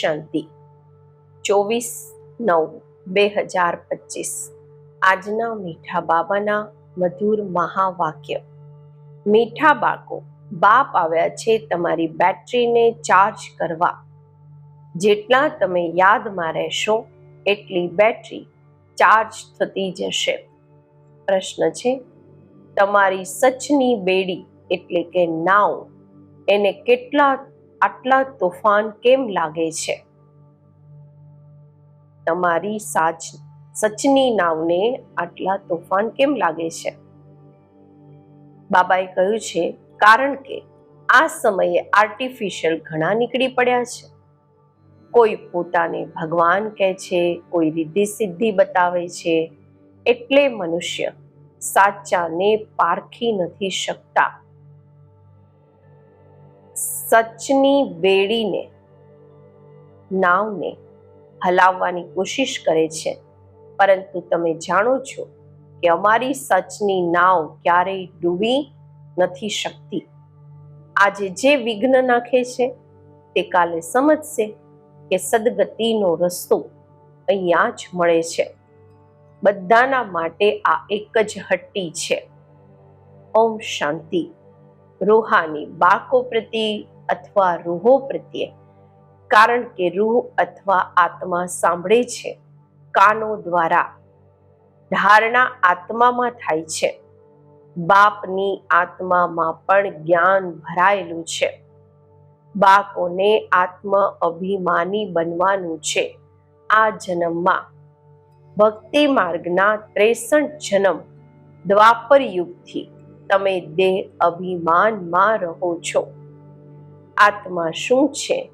શાંતિ. ચોવીસ નવ બે હજાર પચીસ. આજના મીઠા બાબાના મધુર મહાવાક્ય. મીઠા બાકો બાપ આવ્યા છે તમારી બેટરીને ચાર્જ કરવા. જેટલા તમે યાદમાં રહેશો, એટલી બેટરી ચાર્જ થતી જશે. પ્રશ્ન છે, તમારી સચની બેડી એટલે કે નાવ, એને કેટલા આટલા તોફાન કેમ લાગે છે? તમારી સાચ, સચની નાવને આટલા તોફાન કેમ લાગે છે? બાબાએ કહ્યું છે, કારણ કે આ સમયે આર્ટિફિશિયલ ઘણા નીકળી પડ્યા છે. કોઈ પોતાને ભગવાન કહે છે, કોઈ રિદ્ધિ સિદ્ધિ બતાવે છે, એટલે મનુષ્ય સાચાને પારખી નથી શકતા. સચની બેડીને નાવને હલાવવાની કોશિશ કરે છે. પરંતુ તમે જાણો છો કે અમારી સચની નાવ ક્યારેય ડૂબી નથી શકતી. આજે જે વિઘ્ન નાખે છે, તે કાલે સમજશે કે સદગતિનો રસ્તો અહીંયા જ મળે છે. બધાના માટે આ એક જ હટ્ટી છે. ઓમ શાંતિ. રૂહાની બાળકો પ્રત્યે અથવા રૂહો પ્રત્યે? કારણ કે રૂહ અથવા આત્મા સાંભળે છે, કાનો દ્વારા. ધારણા આત્મામાં થાય છે. બાપની આત્મામાં પણ જ્ઞાન ભરાયેલું છે. બાળકોને આત્મ અભિમાની બનવાનું છે આ જન્મમાં. ભક્તિ માર્ગના ત્રેસઠ જન્મ દ્વાપર યુગથી તમે દેહ અભિમાનમાં રહો છો. આત્મા શું છે?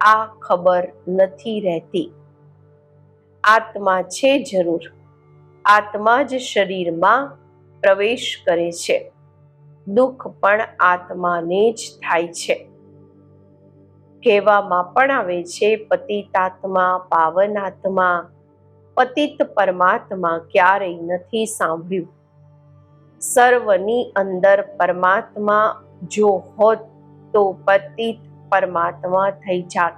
આ ખબર નથી રહેતી. આત્મા છે જરૂર. આત્મા જ શરીરમાં પ્રવેશ કરે છે. દુઃખ પણ આત્માને જ થાય છે. કહેવામાં પણ આવે છે, પતિતાત્મા, પાવનાત્મા. પતિત પરમાત્મા ક્યારેય નથી સાંભળ્યું. સર્વની અંદર પરમાત્મા જો હોત તો પતિત પરમાત્મા થઈ જાત.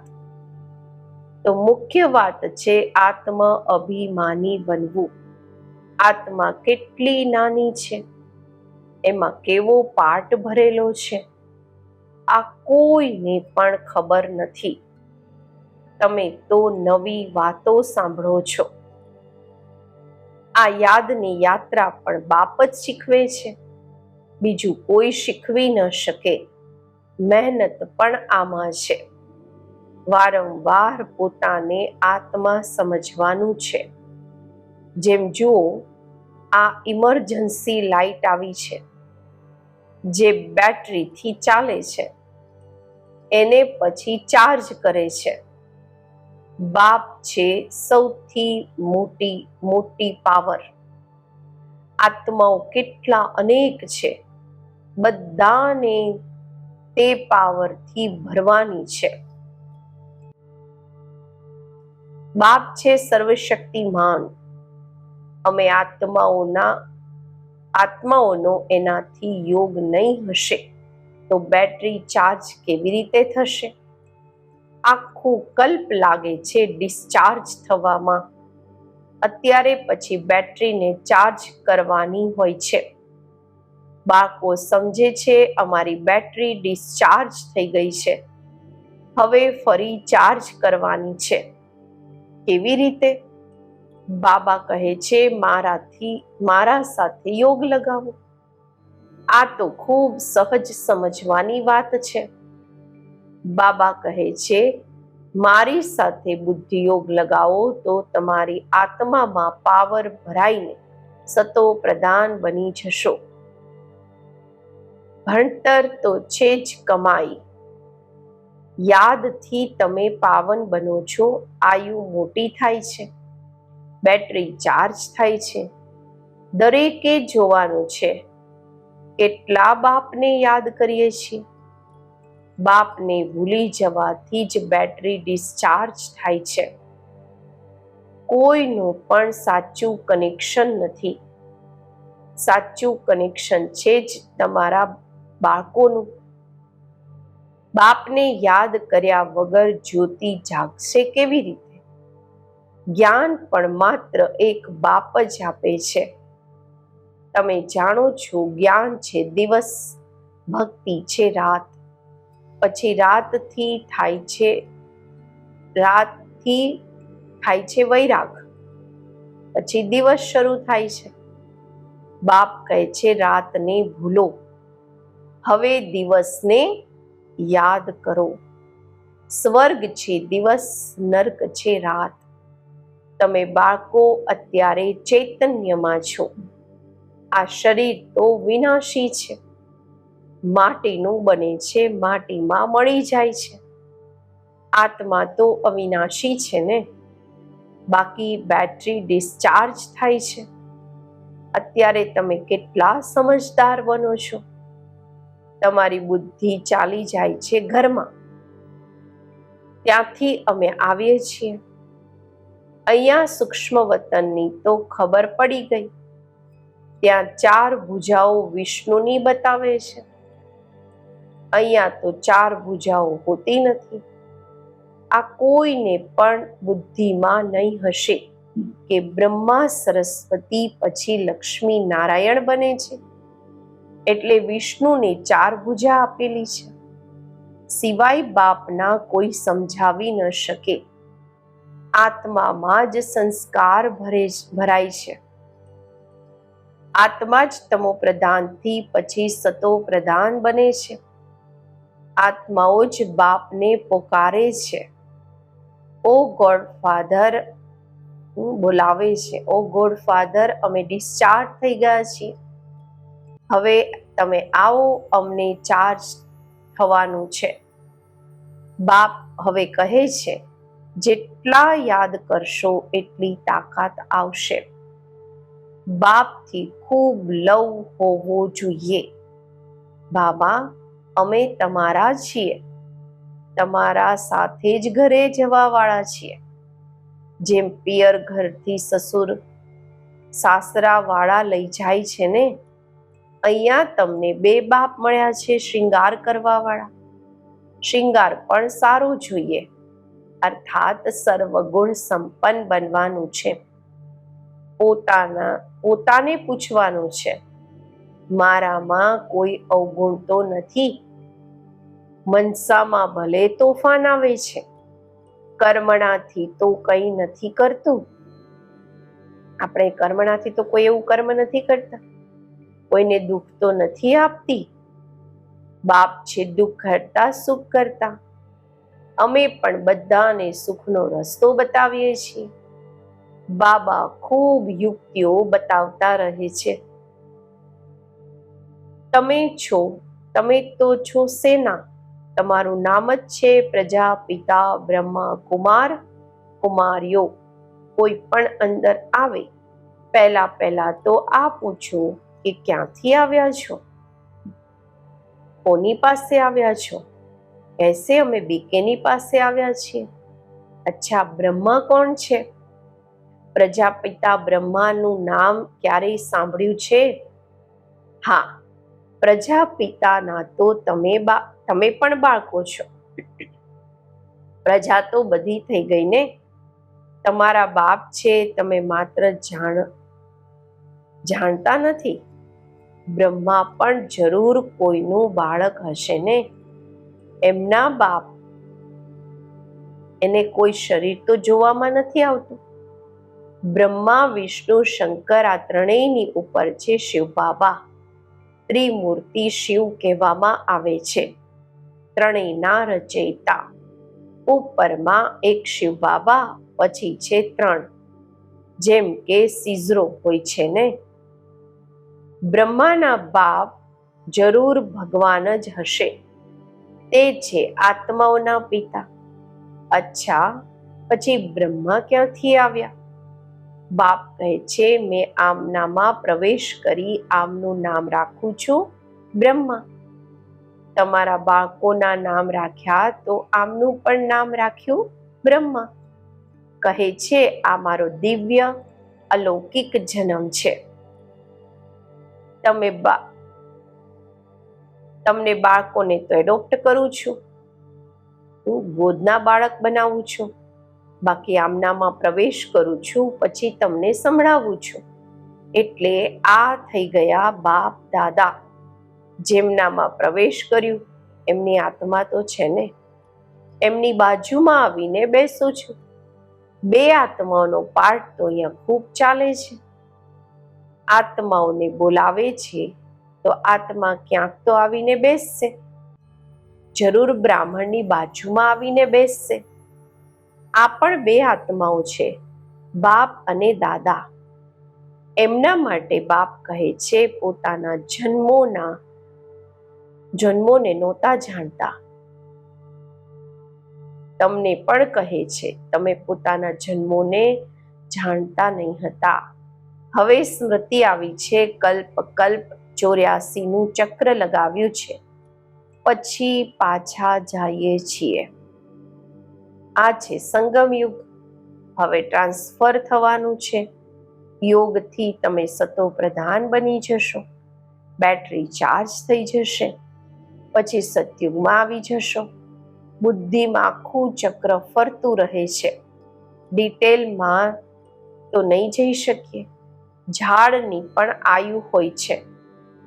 તો મુખ્ય વાત છે આત્મ અભિમાની બનવું. આત્મા કેટલી નાની છે. એમાં કેવો પાઠ ભરેલો છે. આ કોઈને પણ ખબર નથી. તમે તો નવી વાતો સાંભળો છો. આ યાદની યાત્રા પણ બાપ જ શીખવે છે. બીજું કોઈ શીખવી ન શકે. મહેનત પણ આમાં છે. વારંવાર પોતાને આત્મા સમજવાનું છે. જેમ જુઓ, આ ઇમરજન્સી લાઇટ આવી છે. જે બેટરીથી ચાલે છે. એને પછી ચાર્જ કરે છે. બાપ છે સૌથી મોટી મોટી પાવર. આત્માઓ કેટલા અનેક છે. બધાને તે પાવરથી ભરવાની છે. બાપ છે સર્વશક્તિમાન. અમે આત્માઓના, આત્માઓનો એનાથી યોગ નહીં હશે. તો બેટરી ચાર્જ કેવી રીતે થશે? આખું કલ્પ લાગે છે ડિસ્ચાર્જ થવામાં. અત્યારે પછી બેટરીને ચાર્જ કરવાની હોય છે. બાળકો સમજે છે અમારી બેટરી ડિસ્ચાર્જ થઈ ગઈ છે. હવે ફરી ચાર્જ કરવાની છે. કેવી રીતે? બાબા કહે છે મારાથી, મારા સાથે યોગ લગાવો. આ તો ખૂબ સહજ સમજવાની વાત છે. બાબા કહે છે મારી સાથે બુદ્ધિયોગ લગાવો તો તમારી આત્મામાં પાવર ભરાઈને સતો પ્રધાન બની જશો. ભણતર તો છે જ કમાઈ. યાદથી તમે પાવન બનો છો, આયુ મોટી થાય છે. બેટરી ચાર્જ થાય છે. દરેકે જોવાનું છે. કેટલા બાપને યાદ કરીએ છીએ. બાપને ભૂલી જવાથી જ બેટરી ડિસ્ચાર્જ થાય છે. કોઈનું પણ સાચું કનેક્શન નથી. સાચું કનેક્શન છે જ તમારા બાળકોનું. બાપને યાદ કર્યા વગર જ્યોતિ જાગશે કેવી રીતે? જ્ઞાન પણ માત્ર એક બાપ જ આપે છે. તમે જાણો છો, જ્ઞાન છે દિવસ, ભક્તિ છે રાત. પછી રાતથી થાય છે, રાતથી થાય છે વૈરાગ. પછી દિવસ શરૂ થાય છે. બાપ કહે છે, રાતને ભૂલો. હવે દિવસને યાદ કરો. સ્વર્ગ છે, દિવસ, નર્ક છે, રાત. તમે બાળકો અત્યારે ચૈતન્યમાં છો. આ શરીર તો વિનાશી છે. માટીનું બને છે, માટીમાં મળી જાય છે. આત્મા તો અવિનાશી છે ને? બાકી બેટરી ડિસ્ચાર્જ થાય છે. અત્યારે તમે કેટલા સમજદાર બનો છો? તમારી બુદ્ધિ ચાલી જાય છે ઘરમાં. ત્યાંથી અમે આવીએ છીએ. અહીંયા સૂક્ષ્મ વતનની તો ખબર પડી ગઈ. ત્યાં ચાર ભુજાઓ વિષ્ણુની બતાવે છે. અહીંયા તો ચાર ભુજાઓ હોતી નથી. આ કોઈને પણ બુદ્ધિમાં નહીં હશે કે બ્રહ્મા સરસ્વતી પછી લક્ષ્મી નારાયણ બને છે. એટલે વિષ્ણુને ચાર ભૂજા આપેલી છે. સિવાય બાપના કોઈ સમજાવી ન શકે. આત્મામાં જ સંસ્કાર ભરે ભરાય છે. આત્મા જ તમો પ્રધાનથી પછી સતો પ્રધાન બને છે. આત્માઓ જ બાપને પોકારે છે. ઓ ગોડ ફાધર બોલાવે છે. ઓ ગોડ ફાધર અમે ડિસ્ચાર્જ થઈ ગયા છીએ. હવે તમે આવો, અમને ચાર્જ થવાનું છે. બાપ હવે કહે છે, જેટલા યાદ કરશો, એટલી તાકાત આવશે. બાપથી ખૂબ લવ હોવો જોઈએ. બાબા અમે તમારા છીએ. તમારા સાથે જ ઘરે જવા વાળા છીએ. જેમ પિયર ઘરથી સસુર સાસરા વાળા લઈ જાય છે ને, અહીંયા તમને બે બાપ મળ્યા છે શૃંગાર કરવા વાળા શૃંગાર પણ સારું જોઈએ, અર્થાત સર્વગુણ સંપન્ન બનવાનું છે. પોતાના, પોતાને પૂછવાનું છે, મારામાં કોઈ અવગુણ તો નથી? મનસામાં ભલે તોફાન આવે છે. કર્મણાથી તો કંઈ નથી કરતું. આપણે કર્મણાથી તો કોઈ એવું કર્મ નથી કરતા. કોઈને દુઃખ તો નથી આપતી. બાપ છે દુઃખ કરતા, સુખ કરતા. અમે પણ બધાને સુખનો રસ્તો બતાવીએ છીએ. બાબા ખૂબ યુક્તિઓ બતાવતા રહે છે. તમે છો, તમે તો છો સેના. તમારું નામ જ છે પ્રજાપિતા બ્રહ્મા, કુમાર, કુમારીઓ. કોઈ પણ અંદર આવે, પહેલા પહેલા તો આ પૂછો કે ક્યાંથી આવ્યા છો? કોની પાસે આવ્યા છો? એસે અમે બીકેની પાસે આવ્યા છીએ? અચ્છા, બ્રહ્મા કોણ છે? પ્રજાપિતા બ્રહ્માનું નામ ક્યારેય સાંભળ્યું છે? હા પ્રજાપિતાના તો તમે તમે પણ બાળકો છો. પ્રજા તો બધી થઈ ગઈ ને? તમારા બાપ છે, તમે માત્ર જાણ, જાણતા નથી? બ્રહ્મા પણ જરૂર કોઈનું બાળક હશે ને? એમના બાપ, એને કોઈ શરીર તો જોવામાં નથી આવતું? બ્રહ્મા, વિષ્ણુ, શંકર આ ત્રણેયની ઉપર છે શિવ બાબા. ત્રિમૂર્તિ શિવ કહેવામાં આવે છે. ત્રણેયના રચયિતા ઉપરમાં એક શિવ બાબા, પછી છે ત્રણ. જેમ કે સિઝરો હોય છે ને? બ્રહ્માના બાપ જરૂર ભગવાન જ હશે. તે છે આત્માઓના પિતા. અચ્છા, પછી બ્રહ્મા ક્યાંથી આવ્યા? બાપ કહે છે, મેં આમનામાં પ્રવેશ કરી આમનું નામ રાખું છું. બ્રહ્મા, તમારા બાળકોના નામ રાખ્યા તો આમનું પણ નામ રાખ્યું? બ્રહ્મા, કહે છે, આ મારો દિવ્ય અલૌકિક જન્મ છે. તમે બા, તમને બાળકોને તો એડોપ્ટ કરું છું. હું ગોદના બાળક બનાવું છું. બાકી આમનામાં પ્રવેશ કરું છું, પછી તમને સંભળાવું છું. એટલે આ થઈ ગયા બાપ દાદા. જેમનામાં પ્રવેશ કર્યું, એમની આત્મા તો છે ને. એમની બાજુમાં આવીને બેસું છું. બે આત્માઓનો પાઠ તો અહીંયા ખૂબ ચાલે છે. આત્માઓને બોલાવે છે, તો આત્મા ક્યાંક તો આવીને બેસશે. જરૂર બ્રાહ્મણની બાજુમાં આવીને બેસશે. આ પણ બે આત્માઓ છે, બાપ અને દાદા. એમના માટે બાપ કહે છે, પોતાના જન્મોના, જન્મોને નહોતા જાણતા. તમને પણ કહે છે, તમે પોતાના જન્મોને જાણતા નહીં હતા. હવે સ્મૃતિ આવી છે, કલ્પ કલ્પ ચોર્યાસી નું ચક્ર લગાવ્યું છે. પછી પાછા જઈએ છીએ. આ છે સંગમ યુગ. હવે ટ્રાન્સફર થવાનું છે. યોગથી તમે સતો પ્રધાન બની જશો. બેટરી ચાર્જ થઈ જશે. પછી સતયુગમાં આવી જશો. બુદ્ધિમાં આખું ચક્ર ફરતું રહે છે. ડિટેલમાં તો નહીં જઈ શકીએ. ઝાડની પણ આયુ હોય છે.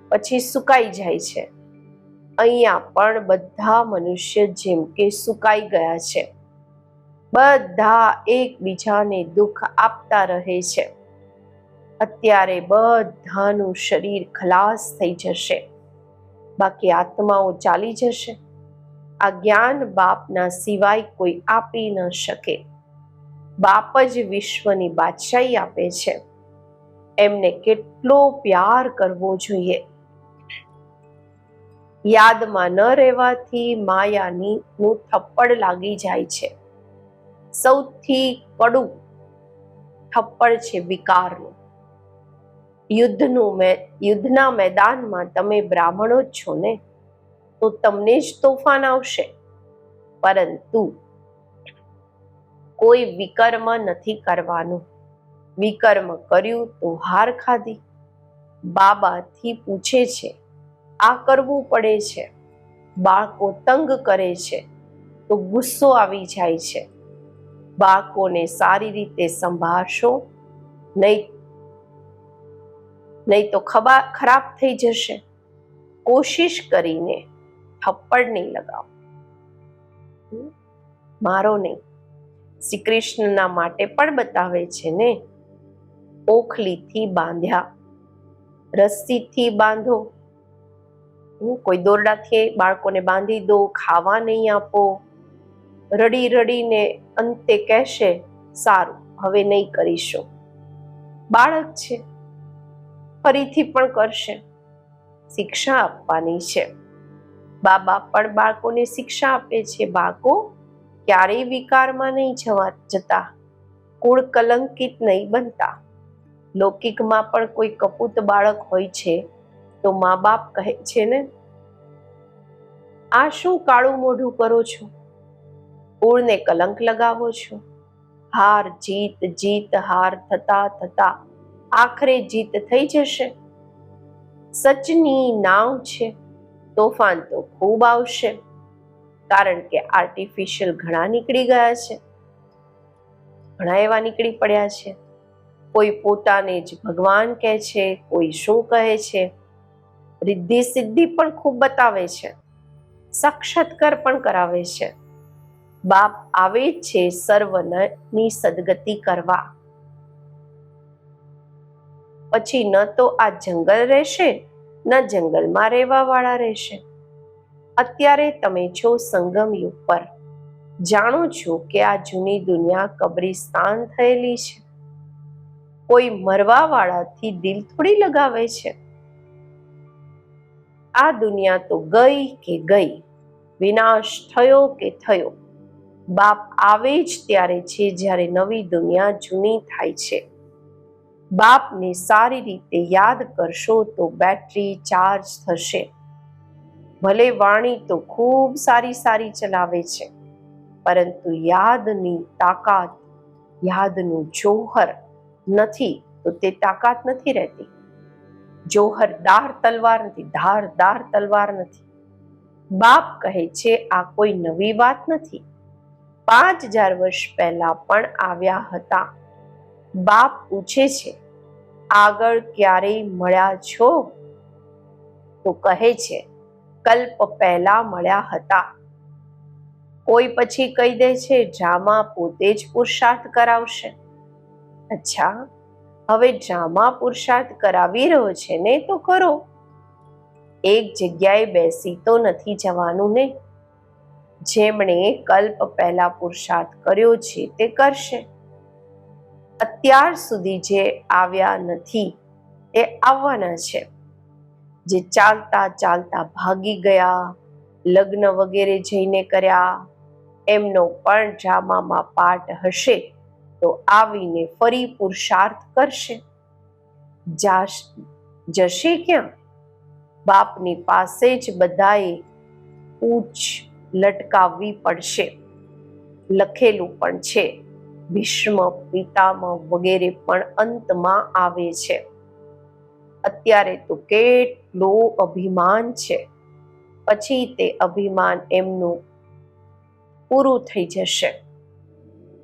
પછી સુકાઈ જાય છે. અહીંયા પણ બધા મનુષ્ય જેમ કે સુકાઈ ગયા છે. બધા એકબીજાને દુઃખ આપતા રહે છે. અત્યારે બધાનું શરીર ખલાસ થઈ જશે. બાકી આત્માઓ ચાલી જશે. આ જ્ઞાન બાપના સિવાય કોઈ આપી ન શકે. બાપ જ વિશ્વની બાદશાહી આપે છે. એમને કેટલો પ્યાર કરવો જોઈએ. યાદમાં ન રહેવાથી માયાની નું થપ્પડ લાગી જાય છે. સૌથી કડું થપ્પડ છે વિકારનું. યુદ્ધનું મે, યુદ્ધના મેદાનમાં તમે બ્રાહ્મણો જ છો ને? તો તમને જ તોફાન આવશે. પરંતુ કોઈ વિકર્મ નથી કરવાનું. વિકર્મ કર્યું તો હાર ખાધી. બાબાથી પૂછે છે, આ કરવું પડે છે? બાળકો તંગ કરે છે, તો ગુસ્સો આવી જાય છે. બાળકોને સારી રીતે સંભાળશો. નહીં નહીં તો ખબા, ખરાબ થઈ જશે. કોશિશ કરીને થપ્પડ નહીં લગાવો. મારો નહીં. શ્રી કૃષ્ણના માટે પણ બતાવે છે ને, ઓખલીથી બાંધ્યા, રસ્સીથી બાંધો. કોઈ દોરડાથી બાળકોને બાંધી દો, ખાવા નહીં આપો. રડી રડીને અંતે કહેશે, સારું, હવે નહીં કરીશું. બાળક છે, ફરીથી પણ કરશે, શિક્ષા આપવાની છે. બાબા પણ બાળકોને શિક્ષા આપે છે. બાળકો ક્યારેય વિકારમાં નહીં જવા જતા, કુળ કલંકિત નહીં બનતા. લૌકિકમાં પણ કોઈ કપૂત બાળક હોય છે, તો મા બાપ કહે છે ને, આ શું કાળું મોઢું કરો છો? કુળને કલંક લગાવો છો. હાર જીત જીત, હાર થતા થતા આખરે જીત થઈ જશે. સચની નાવ છે. તોફાન તો ખૂબ આવશે. કારણ કે આર્ટિફિશિયલ ઘણા નીકળી ગયા છે. ઘણા એવા નીકળી પડ્યા છે. કોઈ પોતાને જ ભગવાન કહે છે, કોઈ શું કહે છે. રિદ્ધિ સિદ્ધિ પણ ખૂબ બતાવે છે. સાક્ષાત્કાર પણ કરાવે છે. બાપ આવે છે સર્વની સદગતિ કરવા. પછી ન તો આ જંગલ રહેશે, ન જંગલમાં રહેવા વાળા રહેશે. અત્યારે તમે છો સંગમ યુગ જાણો છો કે આ જૂની દુનિયા કબ્રિસ્તાન થયેલી છે. કોઈ મરવા વાળાથી દિલ થોડી લગાવે છે? આ દુનિયા તો ગઈ કે ગઈ, વિનાશ થયો કે થયો? બાપ આવે જ ત્યારે છે જ્યારે નવી દુનિયા જૂની થાય છે. બાપને સારી રીતે યાદ કરશો તો બેટરી ચાર્જ થશે. ભલે વાણી તો ખૂબ સારી સારી ચલાવે છે, પરંતુ યાદની તાકાત, યાદનું જોહર નથી તો તે તાકાત નથી રહેતી. જોહર દાર તલવાર નથી, ધાર દાર તલવાર નથી. બાપ કહે છે, આ કોઈ નવી વાત નથી. પાંચ હજાર વર્ષ પહેલા પણ આવ્યા હતા. બાપ પૂછે છે, આગળ ક્યારેય મળ્યા છો? તો કહે છે, કલ્પ પહેલા મળ્યા હતા. કોઈ પછી કહી દે છે ડ્રામા પોતે જ પુરુષાર્થ કરાવશે. અચ્છા, હવે ડ્રામા પુરુષાર્થ કરાવી રહ્યો છે ને તો કરો. એક જગ્યાએ બેસી તો નથી જવાનું ને. જેમણે કલ્પ પહેલા પુરુષાર્થ કર્યો છે, તે કરશે. અત્યાર સુધી જે આવ્યા નથી એ આવવાના છે. જે ચાલતા ચાલતા ભાગી ગયા, લગ્ન વગેરે જઈને કર્યા, એમનો પણ ડ્રામામાં પાઠ હશે, તો આવીને ફરી પુરુષાર્થ કરશે. જાશ ક્યાં બાપની પાસે જ બધાએ પૂછ લટકાવવી પડશે. લખેલું પણ છે. ભીષ્મ પિતામ વગેરે પણ અંતમાં આવે છે. અત્યારે તો કેટલું અભિમાન છે. પછી તે અભિમાન એમનું પૂરું થઈ જશે.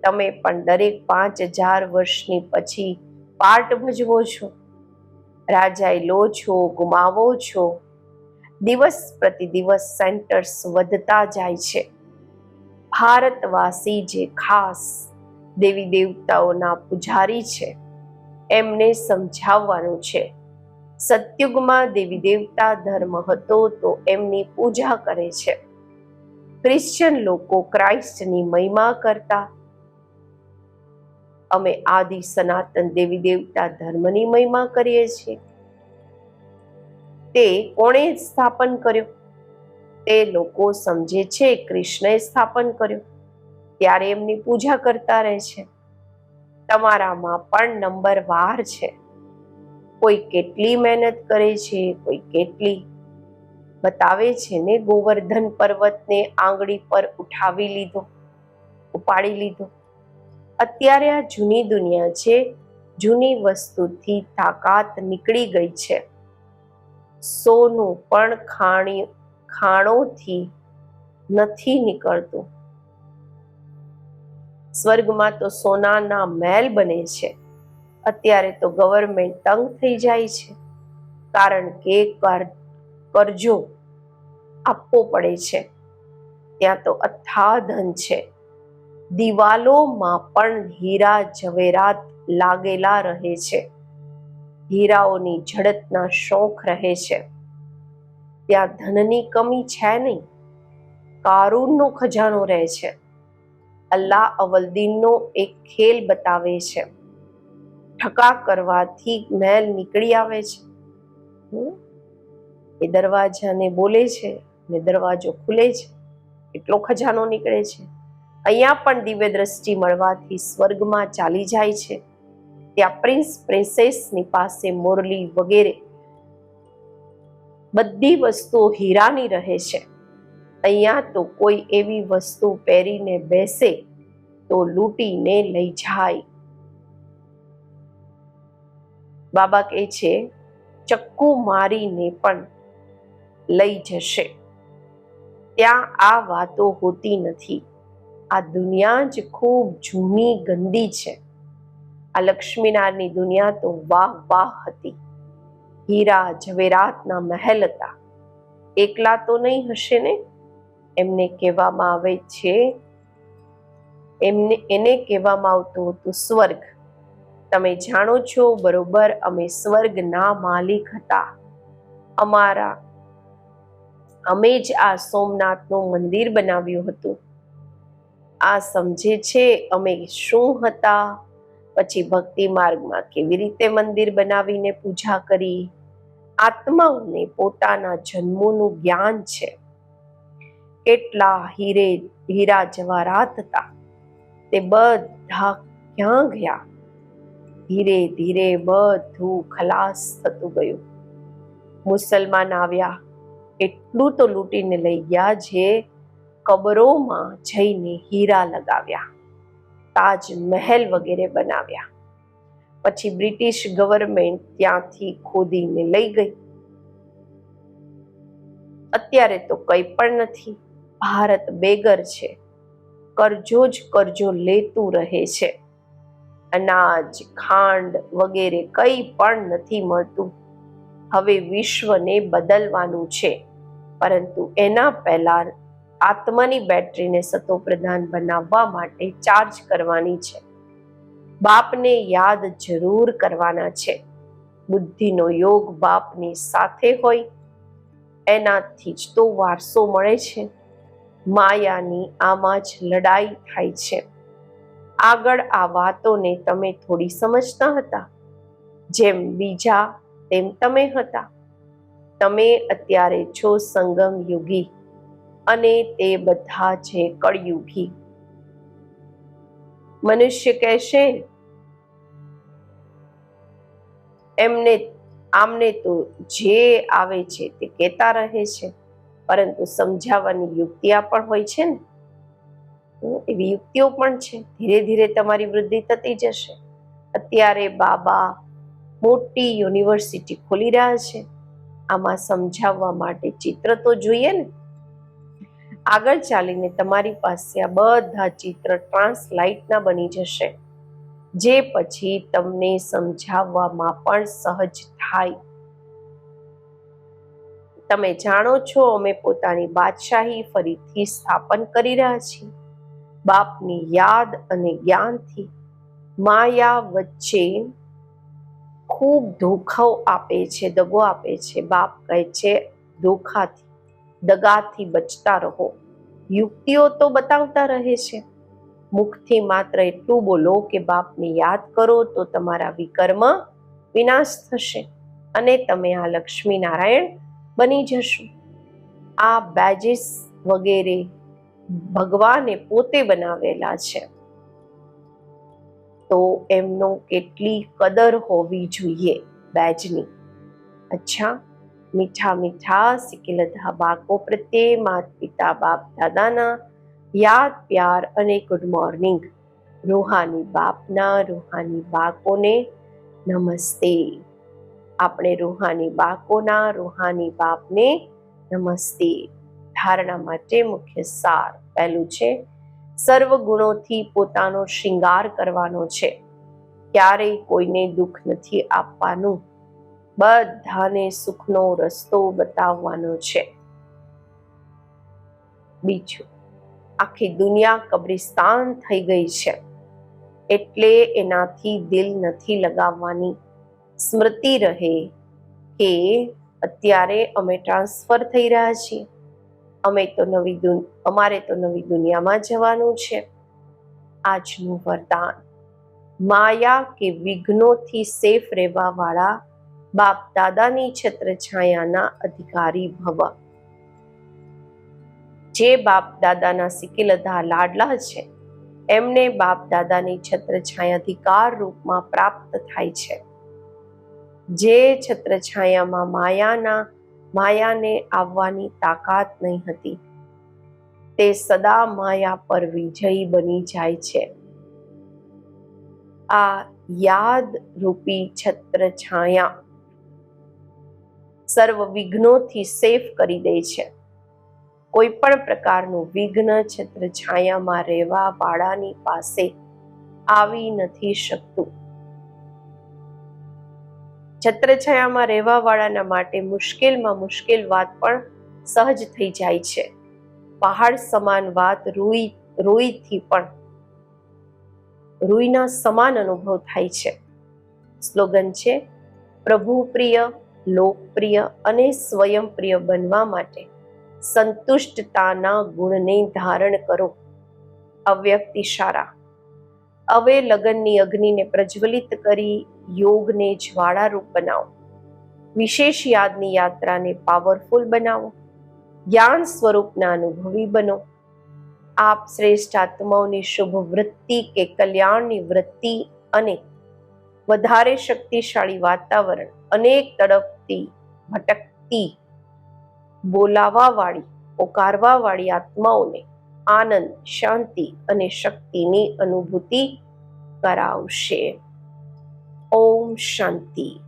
તમે પણ દરેક પાંચ હજાર વર્ષની પછી પાર્ટ ભજવો છો. રાજાએ લો છો, ગુમાવો છો દિવસ પ્રતિ દિવસ સેન્ટર્સ વધતા જાય છે. ભારતવાસી જે ખાસ દેવી દેવતાઓના પૂજારી છે, એમને સમજાવવાનું છે. સત્યુગમાં દેવી દેવતા ધર્મ હતો તો એમની પૂજા કરે છે. ક્રિશ્ચન લોકો ક્રાઇસ્ટની મહિમા કરતા. અમે આદિ સનાતન દેવી દેવતા ધર્મની મહિમા કરીએ છીએ. તે કોણે સ્થાપન કર્યો? તે લોકો સમજે છે કૃષ્ણએ સ્થાપન કર્યું. ત્યારે એમની પૂજા કરતા રહે છે. તમારામાં પણ નંબર વાર છે. કોઈ કેટલી મહેનત કરે છે, કોઈ કેટલી. બતાવે છે ને ગોવર્ધન પર્વતને આંગળી પર ઉઠાવી લીધો, ઉપાડી લીધો. અત્યારે આ જૂની દુનિયા છે. જૂની વસ્તુથી તાકાત નીકળી ગઈ છે. સોનું પણ ખાણી, ખાણોથી નથી નીકળતું. સ્વર્ગમાં તો સોનાના મહેલ બને છે. અત્યારે તો ગવર્મેન્ટ તંગ થઈ જાય છે. કારણ કે કરજો આપવો પડે છે. ત્યાં તો અથા ધન છે. દિવાલોમાં પણ હીરા ઝવેરાત લાગેલા રહે છે. હીરાઓની ઝડપના શોખ રહે છે. ત્યાં ધનની કમી છે નહીં. કારૂનનો ખજાનો રહે છે. અલ્લાહ અવલદીનનો એક ખેલ બતાવે છે. ઠકા કરવાથી મહેલ નીકળી આવે છે. એ દરવાજાને બોલે છે ને દરવાજો ખુલે છે. એટલો ખજાનો નીકળે છે. અહીંયા પણ દિવ્ય દ્રષ્ટિ મળવાથી સ્વર્ગમાં ચાલી જાય છે. ત્યાં પ્રિન્સ પ્રિન્સેસની પાસે મોરલી વગેરે બધી વસ્તુઓ હીરાની રહે છે. અહીંયા તો કોઈ એવી વસ્તુ પહેરીને બેસે તો લૂંટીને લઈ જાય. બાબા કહે છે, ચક્કુ મારીને પણ લઈ જશે. ત્યાં આ વાતો હોતી નથી. આ દુનિયા જ ખૂબ જૂની ગંદી છે. આ લક્ષ્મીનારની દુનિયા તો વાહ વાહ હતી. હીરા ઝવેરાતના મહેલ હતા. એકલા તો નહીં હશે ને? એમને કહેવામાં આવે છે, એમને, એને કહેવામાં આવતું હતું સ્વર્ગ. તમે જાણો છો, બરોબર, અમે સ્વર્ગના માલિક હતા. અમારા, અમે જ આ સોમનાથનું મંદિર બનાવ્યું હતું. આ સમજે છે, અમે શું હતા? પછી ભક્તિ માર્ગમાં કેવી રીતે મંદિર બનાવીને પૂજા કરી? આત્માઓને પોતાના જન્મોનું જ્ઞાન છે. કેટલા હીરે, હીરા જવારાત હતા તે બધા ક્યાં ગયા? ધીરે ધીરે બધું ખલાસ થતું ગયું. મુસલમાન આવ્યા. એટલું તો લૂંટીને લઈ ગયા જે કબરોમાં જઈને હીરા લગાવ્યા. તાજ મહેલ વગેરે બનાવ્યા. પછી બ્રિટિશ ગવર્મેન્ટ ત્યાંથી ખોદીને લઈ ગઈ. અત્યારે તો કંઈ પણ નથી. ભારત બેગર છે. કરજો જ કરજો લેતું રહે છે. અનાજ, ખાંડ વગેરે કંઈ પણ નથી મળતું. હવે વિશ્વને બદલવાનું છે. પરંતુ એના પહેલા આત્માની બેટરીને સતોપ્રધાન બનાવવા માટે ચાર્જ કરવાની છે. બાપને યાદ જરૂર કરવાના છે. બુદ્ધિનો યોગ બાપની સાથે હોય, એનાથી જ તો વારસો મળે છે. માયાની આમાં જ લડાઈ થાય છે. આગળ આ વાતોને તમે થોડી સમજતા હતા. જેમ બીજા, તેમ તમે હતા. તમે અત્યારે છો સંગમ યુગી અને તે બધા છે કળિયુગી. મનુષ્ય કહેશે, એમને, આમને તો જે આવે છે તે કહેતા રહે છે, પરંતુ સમજાવવાની યુક્તિઓ પણ હોય છે ને. એવી યુક્તિઓ પણ છે. ધીરે ધીરે તમારી વૃદ્ધિ થતી જશે. અત્યારે બાબા મોટી યુનિવર્સિટી ખોલી રહ્યા છે. આમાં સમજાવવા માટે ચિત્ર તો જોઈએ ને. આગળ ચાલીને તમારી પાસે આ બધા ચિત્ર ટ્રાન્સલાઇટના બની જશે. જે પછી તમને સમજાવવામાં પણ સહજ થાય. તમે જાણો છો, અમે પોતાની બાદશાહી ફરીથી સ્થાપન કરી રહ્યા છીએ. બાપની યાદ અને જ્ઞાનથી માયા વચ્ચે ખૂબ ધોખાઓ આપે છે, દગો આપે છે. બાપ કહે છે, ધોખાથી દગાથી બચતા રહો. યુક્તિઓ તો બતાવતા રહે છે. મુખથી માત્ર એટલું બોલો કે બાપને યાદ કરો તો તમારા વિકર્મ વિનાશ થશે અને તમે આ લક્ષ્મી નારાયણ બની જશો. આ બેજીસ વગેરે ભગવાને પોતે બનાવેલા છે. તો એમનો કેટલી કદર હોવી જોઈએ બેજની. અચ્છા. મીઠા મીઠા સિકિલધા બાકો પ્રત્યે માત પિતા બાપ દાદાના યાદ, પ્યાર અને ગુડ મોર્નિંગ રૂહાની બાપના રૂહાની બાળકોને નમસ્તે. આપણે રૂહાની બાળકોના રૂહાની બાપને નમસ્તે. ધારણા માટે મુખ્ય સાર પહેલું છે, સર્વ ગુણોથી પોતાનો શૃંગાર કરવાનો છે. ક્યારેય કોઈને દુઃખ નથી આપવાનું. બધાને સુખનો રસ્તો બતાવવાનો છે. બીજું, આખી દુનિયા કબ્રિસ્તાન થઈ ગઈ છે. એટલે એનાથી દિલ નથી લગાવવાની. સ્મૃતિ રહે કે અત્યારે અમે ટ્રાન્સફર થઈ રહ્યા છીએ. અમે તો નવી અમારે તો નવી દુનિયામાં જવાનું છે. આજનું વરદાન, માયા કે વિઘ્નોથી સેફ રહેવા વાળા બાપ દાદાની છત્રછાયાના અધિકારી ભવ. જે બાપ દાદાના સિકિલધા લાડલા છે, એમને બાપ દાદાની છત્રછાયા અધિકાર રૂપમાં પ્રાપ્ત થાય છે. જે છત્રછાયામાં માયાના, માયાને આવવાની તાકાત નહીં હતી, તે સદા માયા પર વિજયી બની જાય છે. આ યાદ રૂપી છત્ર છાયા સર્વ વિઘ્નોથી સેફ કરી દે છે. કોઈ પણ પ્રકારનું વિઘ્ન છત્ર છાયામાં રહેવા વાળાની પાસે આવી નથી શકતું. છત્રછાયામાં રહેવા વાળાના માટે મુશ્કેલમાં મુશ્કેલ વાત પણ સહજ થઈ જાય છે. પહાડ સમાન વાત રૂઈ, રૂઈથી પણ રૂઈના સમાન અનુભવ થાય છે. સ્લોગન છે, પ્રભુ પ્રિય લોકપ્રિય અને સ્વયંપ્રિય બનવા માટે સંતુષ્ટતાના ગુણને ધારણ કરો. અવ્યક્ત ઇશારા હવે લગનની અગ્નિને પ્રજ્વલિત કરી યોગને જ્વાળારૂપ બનાવો. વિશેષ યાદની યાત્રાને પાવરફુલ બનાવો. જ્ઞાન સ્વરૂપના અનુભવી બનો. આપ શ્રેષ્ઠ આત્માઓની શુભ વૃત્તિ કે કલ્યાણની વૃત્તિ અને વધારે શક્તિશાળી વાતાવરણ અનેક તડપતી ભટકતી બોલાવવા વાળી ઓકારવા વાળી આત્માઓને આનંદ શાંતિ અને શક્તિની અનુભૂતિ કરાવશે. ઓમ શાંતિ.